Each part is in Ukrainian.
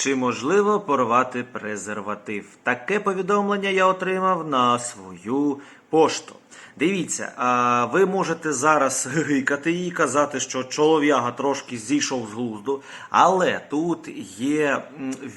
Чи можливо порвати презерватив? Таке повідомлення я отримав на свою пошту. Дивіться, ви можете зараз гикати і казати, що чолов'яга трошки зійшов з глузду, але тут є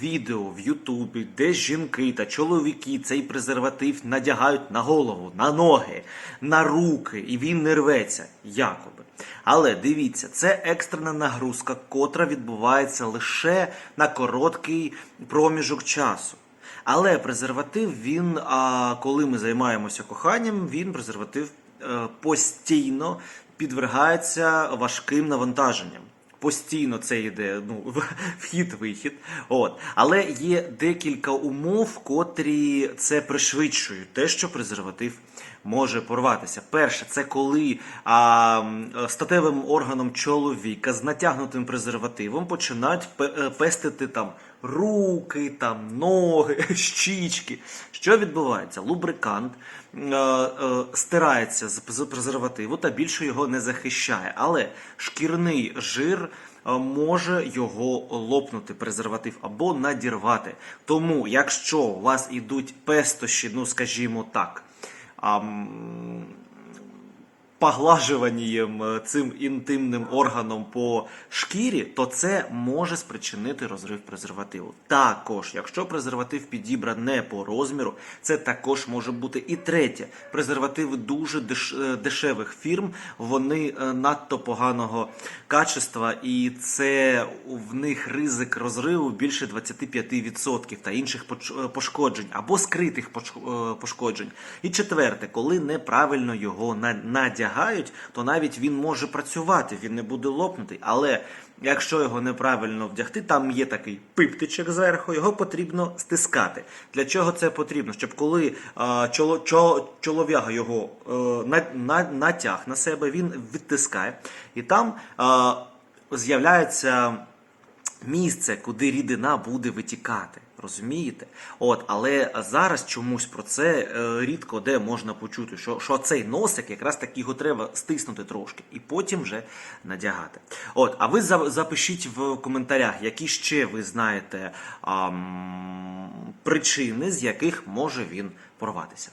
відео в Ютубі, де жінки та чоловіки цей презерватив надягають на голову, на ноги, на руки, і він не рветься, якоби. Але дивіться, це екстрена нагрузка, котра відбувається лише на короткий проміжок часу. Але презерватив, він, а, коли ми займаємося коханням, він презерватив е, постійно підвергається важким навантаженням. Постійно це йде ну, вхід-вихід. От. Але є декілька умов, котрі це пришвидшують, те, що презерватив може порватися. Перше, це коли а, статевим органом чоловіка з натягнутим презервативом починають е, пестити там руки, там ноги, щічки. Що відбувається? Лубрикант е, е, стирається з, презервативу та більше його не захищає. Але шкірний жир може його лопнути презерватив або надірвати. Тому, якщо у вас ідуть пестощі, ну скажімо так. Ам, поглажуванням е, цим інтимним органом по шкірі, то це може спричинити розрив презервативу. Також, якщо презерватив підібран не по розміру, це також може бути і третє. Презервативи дуже деш- е, дешевих фірм, вони е, надто поганого качества, і це в них ризик розриву більше 25% та інших е, пошкоджень або скритих пошкоджень. І четверте, коли неправильно його на- надягають, то навіть він може працювати, він не буде лопнутий. Але якщо його неправильно вдягти, там є такий пиптичок зверху, його потрібно стискати. Для чого це потрібно? Щоб коли е, чоло, чо, чолов'яга його е, на, на, натяг на себе, він відтискає, і там е, з'являється місце, куди рідина буде витікати. Розумієте? От, але зараз чомусь про це е, рідко де можна почути, що, що цей носик якраз таки його треба стиснути трошки і потім вже надягати. От, а ви запишіть в коментарях, які ще ви знаєте ам, причини, з яких може він порватися.